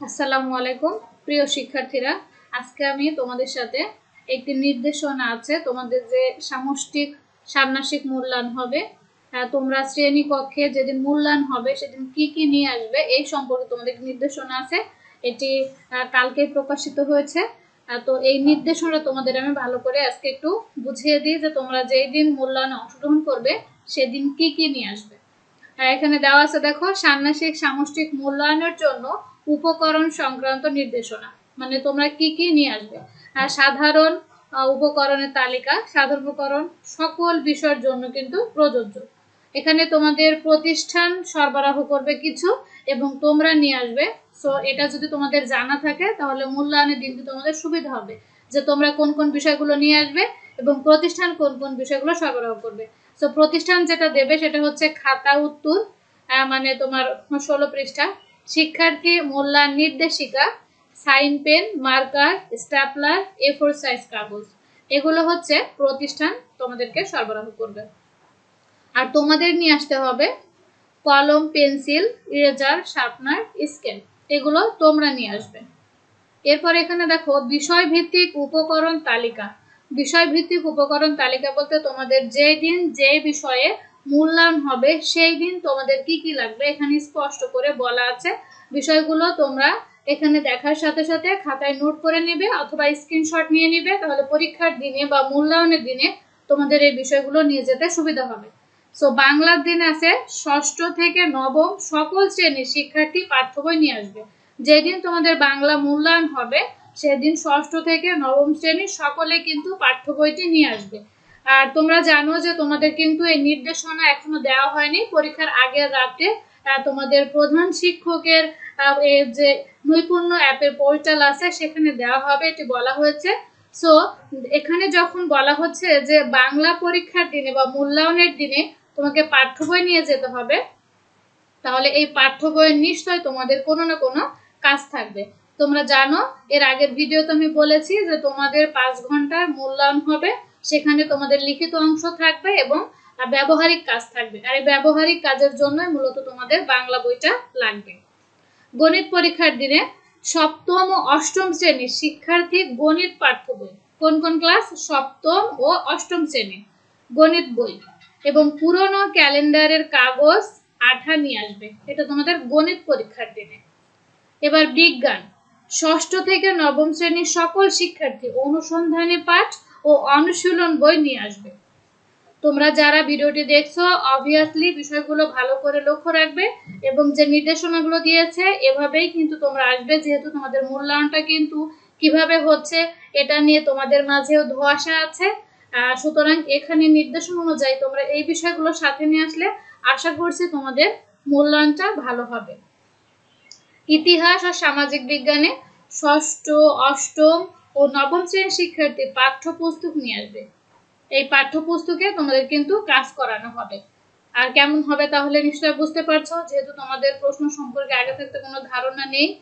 আসসালামু আলাইকুম প্রিয় শিক্ষার্থীরা। আজকে আমি তোমাদের সাথে একটি নির্দেশনা আছে। তোমাদের যে সামষ্টিক ষান্মাসিক মূল্যায়ন হবে তোমরা শ্রেণি কক্ষে যেদিন মূল্যায়ন হবে সেদিন কি কি নিয়ে আসবে এই সম্পর্কে তোমাদের নির্দেশনা আছে। এটি আহ, কালকেই প্রকাশিত হয়েছে। তো এই নির্দেশনা তোমাদের আমি ভালো করে আজকে একটু বুঝিয়ে দিই যে তোমরা যেই দিন মূল্যায়নে অংশগ্রহণ করবে সেদিন কি কি নিয়ে আসবে। এখানে দেওয়া আছে দেখো ষান্মাসিক সামষ্টিক মূল্যায়নের জন্য উপকরণ সংক্রান্ত নির্দেশনা। মানে তোমরা কি কি নিয়ে আসবে? আর সাধারণ উপকরণের তালিকা, সাধারণ উপকরণ, সকল বিষয়ের জন্য কিন্তু প্রযোজ্য। এখানে তোমাদের প্রতিষ্ঠান সরবরাহ করবে কিছু এবং তোমরা নিয়ে আসবে। সো এটা যদি তোমাদের জানা থাকে, তাহলে মূল্যায়নের দিনটি তোমাদের সুবিধা হবে। যে তোমরা কোন কোন বিষয়গুলো নিয়ে আসবে এবং প্রতিষ্ঠান কোন কোন বিষয়গুলো সরবরাহ করবে। সো প্রতিষ্ঠান যেটা দেবে সেটা হচ্ছে খাতা, উত্তর মানে তোমার ষোলো পৃষ্ঠা। শিক্ষার্থী মূল্যায়ন নির্দেশিকা, sign pen, marker stapler A four size কাগজ। এগুলো হচ্ছে প্রতিষ্ঠান তোমাদেরকে সরবরাহ করবে। আর তোমাদের নিয়ে আসতে হবে কলম, পেন্সিল, ইরেজার, শার্পনার, স্কেল। এগুলো তোমরা নিয়ে আসবে। এরপর এখানে দেখো বিষয় ভিত্তিক উপকরণ তালিকা। বিষয় ভিত্তিক উপকরণ তালিকা বলতে তোমাদের যেই দিন যে বিষয়ে মূল্যায়ন হবে, সেই দিন তোমাদের কি কি লাগবে এখানে স্পষ্ট করে বলা আছে। বিষয়গুলো তোমরা এখানে দেখার সাথে সাথে খাতায় নোট করে নেবে অথবা স্ক্রিনশট নিয়ে নিবে, তাহলে পরীক্ষার দিনে বা মূল্যায়নের দিনে তোমাদের এই বিষয়গুলো নিয়ে যেতে সুবিধা হবে। সো বাংলার দিন আছে ষষ্ঠ থেকে নবম সকল শ্রেণির শিক্ষার্থী পাঠ্য বই নিয়ে আসবে। যেদিন তোমাদের বাংলা মূল্যায়ন হবে, সেদিন ষষ্ঠ থেকে নবম শ্রেণির সকলে কিন্তু পাঠ্য বইটি নিয়ে আসবে। আর তোমরা জানো যে তোমাদের কিন্তু এই নির্দেশনা এখনও দেওয়া হয়নি। পরীক্ষার আগের রাতে তোমাদের প্রধান শিক্ষকের যে নৈপুণ্য অ্যাপের পোর্টাল আছে, সেখানে দেওয়া হবে, এটি বলা হয়েছে। সো এখানে যখন বলা হচ্ছে যে বাংলা পরীক্ষার দিনে বা মূল্যায়নের দিনে তোমাকে পাঠ্য বই নিয়ে যেতে হবে, তাহলে এই পাঠ্য বইয়ের নিশ্চয় তোমাদের কোনো না কোনো কাজ থাকবে। তোমরা জানো, এর আগের ভিডিওতে আমি বলেছি যে তোমাদের পাঁচ ঘণ্টার মূল্যায়ন হবে। সেখানে তোমাদের লিখিত অংশ থাকবে এবং ব্যবহারিক কাজ থাকবে। আর এই ব্যবহারিক কাজের জন্য মূলত তোমাদের বাংলা বইটা লাগবে। গণিত পরীক্ষার দিনে সপ্তম ও অষ্টম শ্রেণির শিক্ষার্থী গণিত পাঠ্য বই। কোন কোন ক্লাস? সপ্তম ও অষ্টম শ্রেণি। গণিত বই। এবং পুরনো ক্যালেন্ডারের কাগজ আঠা নিয়ে আসবে। এটা তোমাদের গণিত পরীক্ষার দিনে। এবার বিজ্ঞান। ষষ্ঠ থেকে নবম শ্রেণির সকল শিক্ষার্থী অনুসন্ধানী পাঠ ও অনুশীলন বই নিয়ে আসবে। তোমরা যারা ভিডিওটি দেখছ অবভিয়াসলি বিষয়গুলো ভালো করে লক্ষ্য রাখবে এবং যে নির্দেশনাগুলো দিয়েছে, এভাবেই কিন্তু তোমরা আসবে, যেহেতু তোমাদের মূল্যায়নটা কিন্তু কীভাবে হচ্ছে, এটা নিয়ে তোমাদের মাঝেও ধোঁয়াশা আছে। সুতরাং এখানে নির্দেশন অনুযায়ী তোমরা এই বিষয়গুলো সাথে নিয়ে আসলে আশা করছি তোমাদের মূল্যায়নটা ভালো হবে। ইতিহাস আর সামাজিক বিজ্ঞানে ষষ্ঠ, অষ্টম ও নবম শ্রেণির শিক্ষার্থী পাঠ্যপুস্তক নিয়ে আসবে। এই পাঠ্যপুস্তকে তোমাদের কিন্তু কাজ করানো হবে। আর কেমন হবে তাহলে নিশ্চয় বুঝতে পারছ, যেহেতু তোমাদের প্রশ্ন সম্পর্কে আগে থাকতে কোনো ধারণা নেই।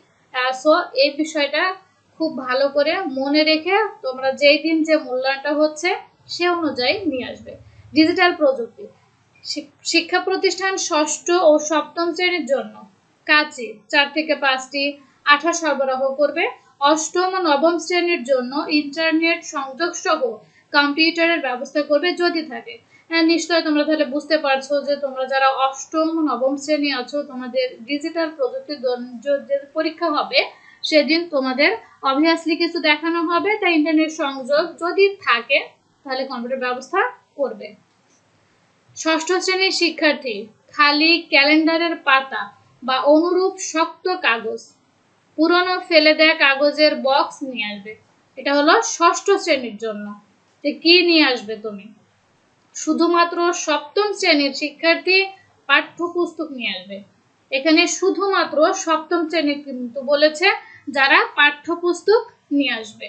সো এই বিষয়টা খুব ভালো করে মনে রেখে তোমরা যেই দিন যে মূল্যায়নটা হচ্ছে, সে অনুযায়ী নিয়ে আসবে। ডিজিটাল প্রযুক্তি। শিক- শিক্ষা প্রতিষ্ঠান ষষ্ঠ ও সপ্তম শ্রেণির জন্য কাঁচি চার থেকে পাঁচটি আঠা সরবরাহ করবে। অষ্টম ও নবম শ্রেণির জন্য ইন্টারনেট সংযোগ সহ কম্পিউটারের ব্যবস্থা করবে যদি থাকে। হ্যাঁ নিশ্চয় তোমরা তাহলে বুঝতে পারছ যে তোমরা যারা অষ্টম ও নবম শ্রেণি আছো, তোমাদের ডিজিটাল প্রযুক্তির পরীক্ষা হবে। সেদিন তোমাদের অবভিয়াসলি কিছু দেখানো হবে, তাই ইন্টারনেট সংযোগ যদি থাকে, তাহলে কম্পিউটার ব্যবস্থা করবে। ষষ্ঠ শ্রেণির শিক্ষার্থী, খালি ক্যালেন্ডারের পাতা বা অনুরূপ শক্ত কাগজ। পুরনো ফেলে দেয়া কাগজের বক্স নিয়ে আসবে। এটা হলো ষষ্ঠ শ্রেণির জন্য। যে কি নিয়ে আসবে তুমি? শুধুমাত্র সপ্তম শ্রেণির শিক্ষার্থী পাঠ্যপুস্তক নিয়ে আসবে। এখানে শুধুমাত্র সপ্তম শ্রেণির কিন্তু বলেছে যারা পাঠ্যপুস্তক নিয়ে আসবে।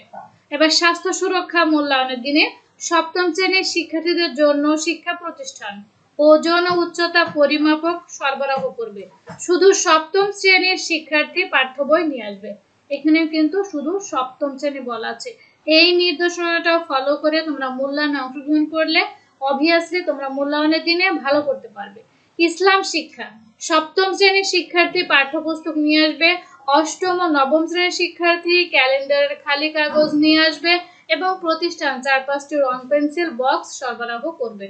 এবার স্বাস্থ্য সুরক্ষা মূল্যায়নের দিনে সপ্তম শ্রেণির শিক্ষার্থীদের জন্য শিক্ষা প্রতিষ্ঠান। ওজন ও উচ্চতা পরিমাপক সরবরাহ করবে। শুধু সপ্তম শ্রেণির শিক্ষার্থী পাঠ্য বই নিয়ে আসবে। এখানে কিন্তু শুধু সপ্তম শ্রেণি বলা আছে। এই নির্দেশনাটা ফলো করে তোমরা মূল্যায়নে অংশগ্রহণ করলে অবভিয়াসলি তোমরা মূল্যায়নের দিনে ভালো করতে পারবে। ইসলাম শিক্ষা। সপ্তম শ্রেণির শিক্ষার্থী পাঠ্যপুস্তক নিয়ে আসবে, অষ্টম ও নবম শ্রেণির শিক্ষার্থী ক্যালেন্ডারের খালি কাগজ নিয়ে আসবে এবং প্রতিষ্ঠান চার পাঁচটি রং পেন্সিল বক্স সরবরাহ করবে।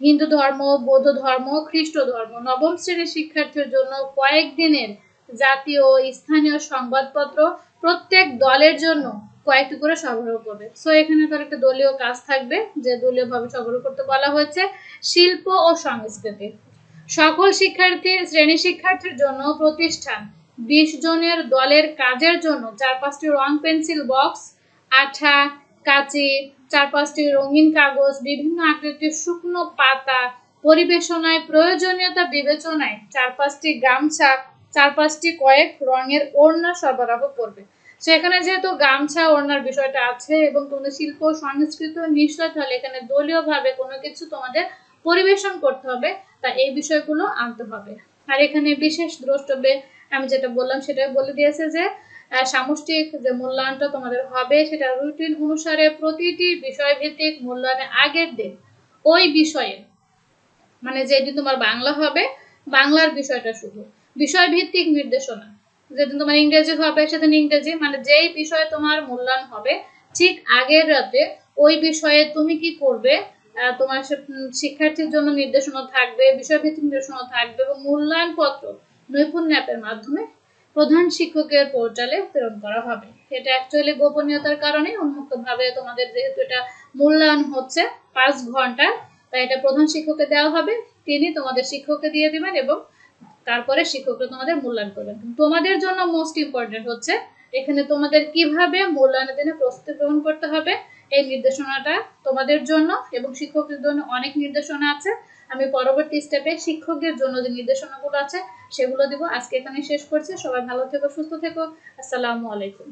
হিন্দু ধর্ম, বৌদ্ধ ধর্ম, খ্রিস্ট ধর্ম নবম শ্রেণির শিক্ষার্থীর জন্য কয়েকদিনের জাতীয় ও স্থানীয় সংবাদপত্র প্রত্যেক দলের জন্য কয়েকটি করে সরবরাহ করবে। সো এখানে তার একটা দলীয় কাজ থাকবে, যে দলীয়ভাবে সরবরাহ করতে বলা হয়েছে শিল্প ও সংস্কৃতি। সকল শিক্ষার্থী, শ্রেণি শিক্ষার্থীর জন্য প্রতিষ্ঠান বিশ জনের দলের কাজের জন্য চার পাঁচটি রং পেন্সিল বক্স, আঠা, কাঁচি চার পাঁচটি রঙিন কাগজ, বিভিন্ন আকৃতির শুকনো পাতা, পরিবেশনায় প্রয়োজনীয়তা বিবেচনায় চার পাঁচটি গামছা চার পাঁচটি কয়েক রঙের ওড়না সরবরাহ করবে। সেখানে যেহেতু গামছা, ওড়নার বিষয়টা আছে এবং তোমাদের শিল্প, সংস্কৃত নিশ্চয় তাহলে এখানে দলীয়ভাবে কোনো কিছু তোমাদের পরিবেশন করতে হবে, তা এই বিষয়গুলো আনতে হবে। আর এখানে বিশেষ দ্রষ্টব্যে আমি যেটা বললাম সেটা বলে দিয়েছে যে সামষ্টিক যে মূল্যায়নটা তোমাদের হবে, সেটা রুটিন অনুসারে প্রতিটি বিষয়ভিত্তিক মূল্যায়নের আগের দিন ওই বিষয়ে মানে যেদিন তোমার বাংলা হবে, বাংলার বিষয়টা শুধু। বিষয়ভিত্তিক নির্দেশনা। যেদিন তোমার ইংরেজি হবে, সেদিন ইংরেজি মানে যেই বিষয়ে তোমার মূল্যায়ন হবে, ঠিক আগের রাতে ওই বিষয়ে তুমি কি করবে তোমার শিক্ষার্থীর জন্য নির্দেশনা থাকবে, বিষয়ভিত্তিক নির্দেশনা থাকবে এবং মূল্যায়ন পত্র নৈপুণ্য অ্যাপের মাধ্যমে প্রধান শিক্ষকের পোর্টালে প্রেরণ করা হবে। এটা অ্যাকচুয়ালি গোপনীয়তার কারণে উন্মুক্তভাবে তোমাদের যেহেতু এটা মূল্যায়ন হচ্ছে পাঁচ ঘণ্টা তাই এটা প্রধান শিক্ষককে দেওয়া হবে। তিনি তোমাদের শিক্ষককে দিয়ে দিবেন এবং তারপরে শিক্ষকরা তোমাদের মূল্যায়ন করবেন। তোমাদের জন্য মোস্ট ইম্পর্টেন্ট হচ্ছে এখানে তোমাদের কীভাবে মূল্যায়নের দিনে প্রস্তুতি গ্রহণ করতে হবে এই নির্দেশনাটা তোমাদের জন্য এবং শিক্ষকদের জন্য অনেক নির্দেশনা আছে। আমি পরবর্তী স্টেপে শিক্ষকদের জন্য যে নির্দেশনাগুলো আছে, সেগুলো দিব। আজকে এখানে শেষ করছি। সবাই ভালো থেকো, সুস্থ থেকো। আসসালামু আলাইকুম।